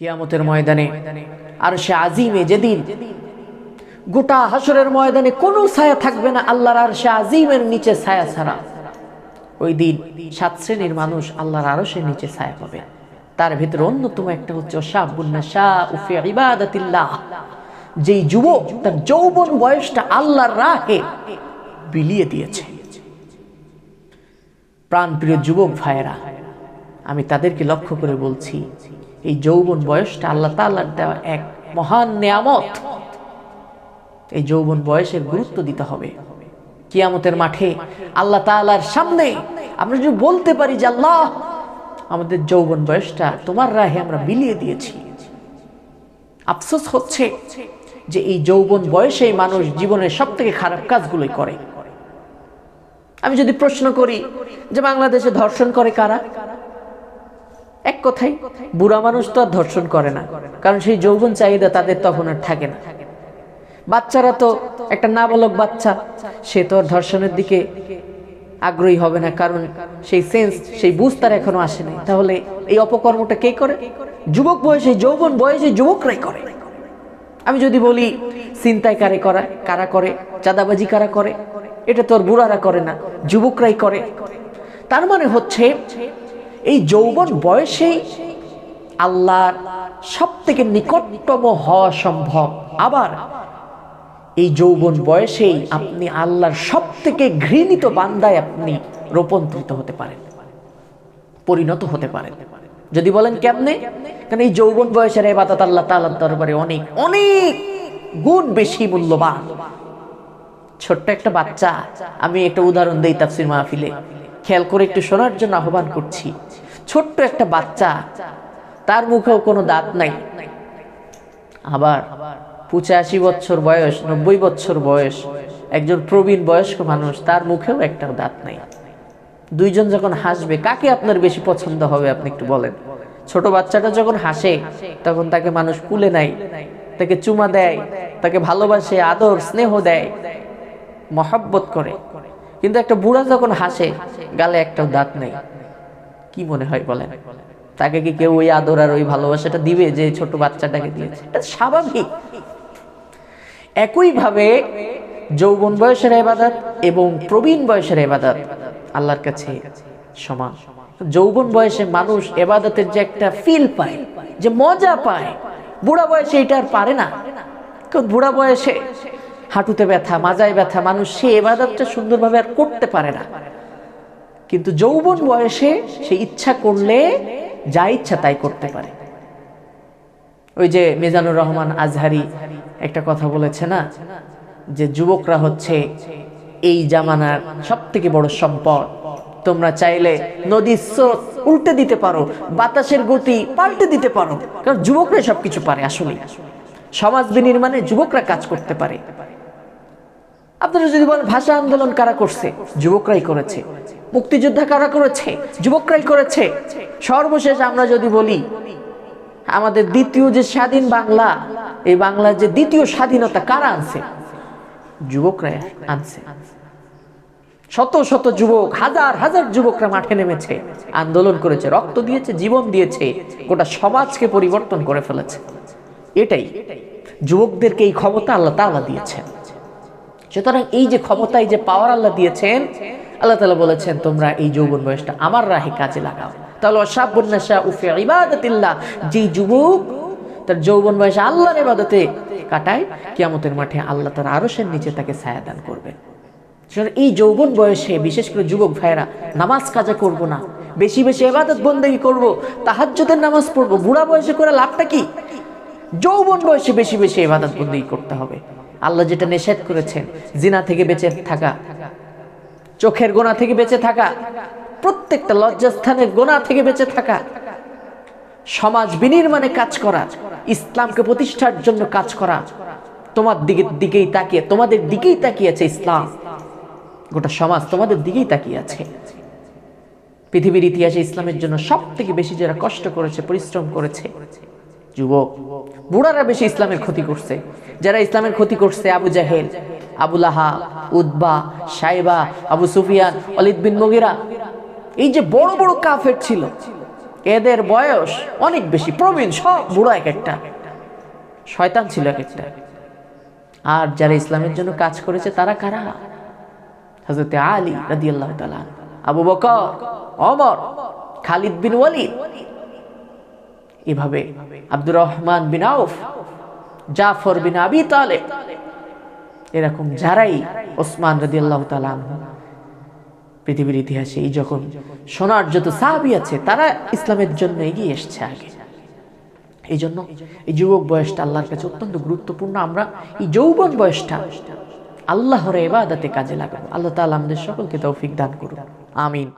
কিয়ামতের ময়দানে। আর সে আজিমে যেদিন গোটা হাসরের ময়দানে কোনো ছায়া থাকবে না আল্লাহর আর সে আজিমের নিচে ছায়া ছাড়া। ওই দিন সাত শ্রেণির মানুষ আল্লাহর আরও সে নিচে ছায়া পাবে। তার ভিতরে অন্যতম একটা হচ্ছে যেই যুবক তার যৌবন বয়সটা আল্লাহর রাহে বিলিয়ে দিয়েছে। প্রাণপ্রিয় যুবক ভাইয়েরা, আমি তাদেরকে লক্ষ্য করে বলছি এই যৌবন বয়সটা আল্লাহ তাল্লাহ দেওয়া এক মহান নিয়ামত। এই যৌবন বয়সের গুরুত্ব দিতে হবে। কিয়ামতের মাঠে আল্লাহ তাআলার সামনে আমরা যদি বলতে পারি যে আল্লাহ, আমাদের যৌবন বয়সটা তোমার রাহে আমরা বিলিয়ে দিয়েছি। আফসোস হচ্ছে যে এই যৌবন বয়সেই মানুষ জীবনের সব থেকে খারাপ কাজগুলোই করে। আমি যদি প্রশ্ন করি যে বাংলাদেশে ধর্ষণ করে কারা? এক কথাই বুড়া মানুষ তো আর ধর্ষণ করে না, কারণ সেই যৌবন চাহিদা তাদের তখন আর থাকে না। বাচ্চারা তো একটা নাবালক বাচ্চা, সে তো ধর্ষণের দিকে আগ্রহী হবে না, কারণ সেই সেন্স সেই বুঝ তার এখনও আসেনি তাহলে এই অপকর্মটা কে করে? যুবক বয়সে, যৌবন বয়সে যুবকরাই করে। আমি যদি বলি চিন্তায় কারে করা, কারা করে, চাঁদাবাজি কারা করে, এটা তোর বুড়ারা করে না, যুবকরাই করে। তার মানে হচ্ছে এই যৌবন বয়সেই আল্লাহর সব থেকে নিকটতম হওয়া সম্ভব। আবার এই যৌবন বয়সেই আপনি আল্লাহর সব থেকে ঘৃণিত বান্দায় আপনি রূপান্তরিত হতে পারেন, পরিণত হতে পারেন। যদি বলেন কেমনে? কারণ এই যৌবন বয়সের এবাদত আল্লাহ তাআলার দরবারে অনেক অনেক গুণ বেশি মূল্যবান। ছোট্ট একটা বাচ্চা, আমি একটা উদাহরণ দেই তাফসির মাহফিলে। খেয়াল করে একটু শোনার জন্য আহ্বান করছি। ছোট্ট একটা বাচ্চা, তার মুখেও কোনো দাঁত নাই। আবার পঁচাশি বছর বয়স, নব্বই বছর বয়স, একজন প্রবীণ বয়স্ক মানুষ, তার মুখেও একটা দাঁত নাই। দুইজন যখন হাসবে, কাকে আপনার বেশি পছন্দ হবে আপনি একটু বলেন? ছোট বাচ্চাটা যখন হাসে, তখন তাকে মানুষ কুলে নাই তাকে চুমা দেয়, তাকে ভালোবাসে, আদর, স্নেহ দেয়, মহাব্বত করে। কিন্তু একটা বুড়া যখন হাসে, গালে একটাও দাঁত নেই। কি মনে হয় বলেন? তাকে কি কেউ ওই আদর আর ওই ভালোবাসাটা দিবে যে ছোট বাচ্চাটাকে দিয়েছে? এটা স্বাভাবিক। একইভাবে যৌবন বয়সের এবাদাত এবং প্রবীণ বয়সের এবাদত আল্লাহর কাছে সমান। যৌবন বয়সে মানুষ এবাদতের যে একটা ফিল পায়, যে মজা পায়, বুড়া বয়সে এটা আর পারে না। বুড়া বয়সে হাঁটুতে ব্যথা, মাজায় ব্যথা, মানুষ সে এবাদতটা সুন্দরভাবে আর করতে পারে না। কিন্তু যৌবন বয়সে সে ইচ্ছা করলে যা ইচ্ছা তাই করতে পারে। ওই যে মেজানুর রহমান আজহারি একটা কথা বলেছে না, যে যুবকরা হচ্ছে এই জামানার সব থেকে বড় সম্পদ। তোমরা চাইলে নদীর স্রোত উল্টে দিতে পারো, বাতাসের গতি পাল্টে দিতে পারো। কারণ যুবকরা সবকিছু পারে আসলে সমাজ বিনির্মাণে যুবকরা কাজ করতে পারে। আপনারা যদি বলেন, ভাষা আন্দোলন কারা করছে? যুবকরাই করেছে। মুক্তিযোদ্ধা কারা করেছে? যুবকরাই করেছে। সর্বশেষ আমরা যদি বলি, আমাদের দ্বিতীয় যে স্বাধীন বাংলা, এই বাংলার যে দ্বিতীয় স্বাধীনতা কারা আনছে? যুবকরা আনছে। শত শত যুবক, হাজার হাজার যুবকরা মাঠে নেমেছে, আন্দোলন করেছে, রক্ত দিয়েছে, জীবন দিয়েছে, গোটা সমাজকে পরিবর্তন করে ফেলেছে। এটাই। যুবকদেরকে এই ক্ষমতা আল্লাহ তাআলা দিয়েছেন। সুতরাং এই যে ক্ষমতা এই যে পাওয়ার আল্লাহ দিয়েছেন, আল্লাহ তালা বলেছেন, তোমরা এই যৌবন বয়সটা আমার রাহে কাজে লাগাও। তাহলে অসাবন্যাসা উফে ইবাদতিল্লাহ যে যুবক তার যৌবন বয়সে আল্লাহর ইবাদতে কাটায়, কিয়ামতের মাঠে আল্লাহ তার আরশের নিচে তাকে ছায়া দান করবে। সুতরাং এই যৌবন বয়সে বিশেষ করে যুবক ভাইরা নামাজ কাজা করব না, বেশি বেশি এবাদত বন্দেগী করব, তাহাজ্জুদের নামাজ পড়ব, বুড়া বয়সে করে লাভটা কি? যৌবন বয়সে বেশি বেশি এবাদত বন্দেগী করতে হবে। আল্লাহ যেটা নিষেধ করেছেন, জিনা থেকে বেঁচে থাকা, চোখের গোনা থেকে বেঁচে থাকা, প্রত্যেকটা লজ্জাস্থানের গোনা থেকে বেঁচে থাকা, সমাজ বিনির্মাণে কাজ করা, ইসলামকে প্রতিষ্ঠার জন্য কাজ করা, তোমার দিকে দিকেই তাকিয়ে, তোমাদের দিকেই তাকিয়েছে ইসলাম। গোটা সমাজ তোমাদের দিকেই তাকিয়ে আছে। পৃথিবীর ইতিহাসে ইসলামের জন্য সব থেকে বেশি যারা কষ্ট করেছে, পরিশ্রম করেছে যুবক, বুড়ারা বেশি ইসলামের ক্ষতি করছে। যারা ইসলামের ক্ষতি করছে, আবু জাহেল, আবু লাহা উদ্বা সাইবা আবু সুফিয়ান অলিদ বিন মগিরা। এই যে বড় বড় কাফের ছিল, এদের বয়স অনেক বেশি, প্রবীণ সব বুড়ো এক একটা। শয়তান ছিল এক একটা। আর যারা ইসলামের জন্য কাজ করেছে, তারা কারা? হজরত আলী রাদি আল্লাহ আবু বকর অমর খালিদ বিন ওয়ালিদ। এভাবে। আব্দুর রহমান বিন আউফ, জাফর বিন আবি তালেব, এরকম যারাই ওসমান রাদি আল্লাহ তালাম পৃথিবীর ইতিহাসে এই যখন সোনার যত সাহাবি আছে, তারা ইসলামের জন্য এগিয়ে এসছে আগে। এই জন্য এই যুবক বয়সটা আল্লাহর কাছে অত্যন্ত গুরুত্বপূর্ণ। আমরা এই যৌবন বয়সটা আল্লাহর এবাদাতে কাজে লাগাবো। আল্লাহ তাআলা আমাদের সকলকে তৌফিক দান করুন আমিন।